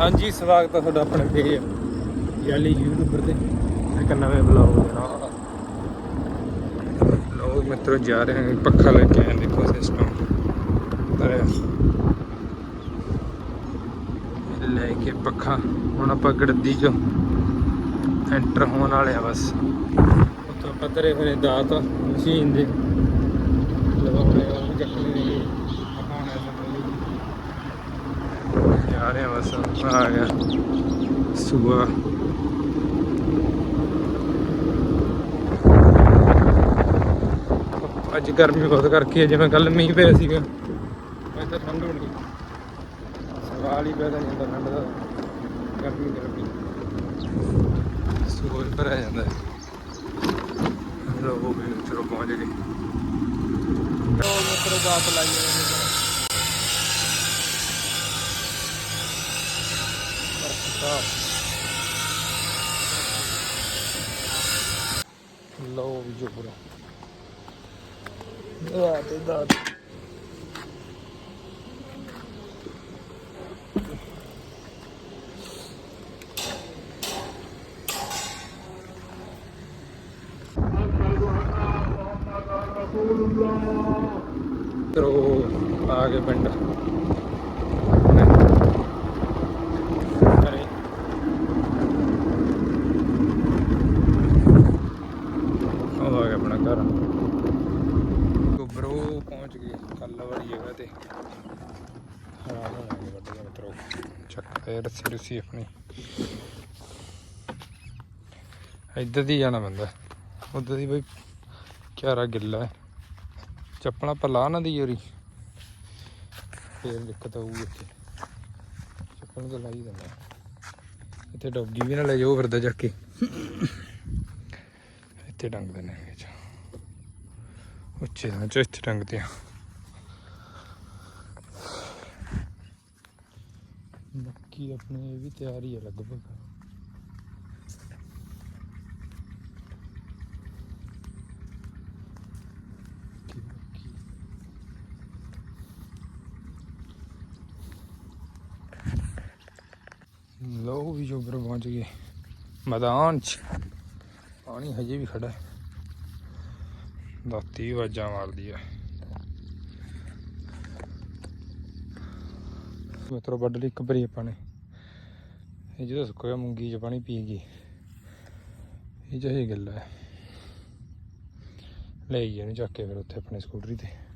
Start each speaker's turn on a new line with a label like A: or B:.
A: ਹਾਂਜੀ ਸਵਾਗਤ ਹੈ ਤੁਹਾਡਾ ਆਪਣੇ ਪੇਜ ਯਾਲੀ ਯੂਟਿਊਬਰ ਤੇ। ਇੱਕ ਨਵੇਂ ਬਲੌਗ ਦੇ ਨਾਲ ਲੋਕ ਮਿੱਤਰੋ ਜਾ ਰਹੇ ਹਨ ਪੱਖਾ ਲੈ ਕੇ ਆਏ ਦੇਖੋ ਸਿਸਟਮ ਲੈ ਕੇ ਪੱਖਾ। ਹੁਣ ਆਪਾਂ ਗੜਦੀ ਚੋਂ ਐਂਟਰ ਹੋਣ ਵਾਲੇ ਆ ਬਸ। ਉੱਥੋਂ ਆਪਾਂ ਤਰੇ ਹੋਏ ਦਾਤ ਮਸ਼ੀਨ ਦੇ। ਲਵਾਉਣੇ ਆ ਉਹ ਚੱਕਣੇ ਨੇ ਆਪਾਂ ਹੁਣ ਜਾ ਰਹੇ ਆ ਬਸ ਆ ਗਿਆ। ਸੁਬਾ ਅੱਜ ਗਰਮੀ ਬਹੁਤ ਕਰਕੇ ਜਿਵੇਂ ਕੱਲ ਮੀਂਹ ਪਿਆ ਸੀਗਾ। ਅੱਜ ਤਾਂ ਠੰਡ ਹੋਣੀ ਸਵਾਲ ਹੀ ਪੈਦਾ ਨਹੀਂ ਹੁੰਦਾ ਠੰਡ ਦਾ। ਗਰਮੀ ਗਰਮੀ ਸੂਰਜ ਭਰਿਆ ਜਾਂਦਾ। ਹੈ ਉਹ ਵੀ ਚਲੋ ਪਹੁੰਚ ਗਏ। ਲੋ ਮਿੱਤਰੋ ਬਾਤ ਲਾਈ ਜਾਂਦੇ ਲਓ ਵੀ ਜੋ ਪੂਰਾ ਤੇ ਦਾ ਤਰੋ ਆ ਗਏ ਪਿੰਡ ਅਰੇ ਉਹ ਘਰ। ਗੁਬਰੋ ਪਹੁੰਚ ਗਏ ਕੱਲ ਵਾਲੀ ਜਗ੍ਹਾ ਤੇ। ਹਾਂ ਹਾਂ ਵੱਡੇ ਮਿੱਤਰੋ। ਚੱਕ ਤੇ ਰੱਸੀ ਰੁੱਸੀ ਆਪਣੀ। ਇੱਧਰ ਦੀ ਜਾਣਾ ਬੰਦਾ ਉਧਰ ਦੀ ਬਈ ਕਿਆਰਾ ਗਿੱਲਾ ਹੈ। ਚੱਪਲਾਂ ਪਲਾ ਨਾ ਦੀ ਯੋਰੀ। ਫੇਰ ਦਿੱਕਤ ਆਊਗੀ ਇੱਥੇ। ਚੱਪਲ ਤਾਂ ਲਾਈ ਦਿੰਦਾ ਇੱਥੇ ਡੌਗੀ ਵੀ ਨਾ ਲੈ ਜਾਓ ਫਿਰਦਾ ਜਾ ਕੇ। ਇੱਥੇ ਡੰਗ ਨੇ ਵਿੱਚ। ਉੱਚੇ ਦਾ ਚ ਇੱਥੇ ਡੰਗਦੇ ਆ ਮੱਕੀ ਆਪਣੇ ਇਹ ਵੀ ਤਿਆਰ ਹੀ ਹੈ ਲਗਭਗ। ਮੱਕੀ, ਵੀ ਜੋ ਪਹੁੰਚ ਗਏ। ਮੈਦਾਨ ਚ। ਪਾਣੀ ਹਜੇ ਵੀ ਖੜਾ ਹੈ। ਦਾਤੀ ਆਵਾਜ਼ਾਂ ਮਾਰਦੀ ਆ। ਮਿੱਤਰੋ, ਵੱਢ ਲਈ ਇੱਕ ਭਰੀ ਆਪਾਂ ਨੇ। ਇਹ ਜਦੋਂ ਸੁੱਕਿਆ ਮੂੰਗੀ ਚ ਪਾਣੀ ਪੀ ਗਈ। ਇਹ ਜਿਹੀ ਗੱਲ ਹੈ ਲੈ ਇਹਨੂੰ ਚੱਕ ਕੇ ਫਿਰ ਉੱਥੇ ਆਪਣੇ ਸਕੂਟਰੀ ਤੇ।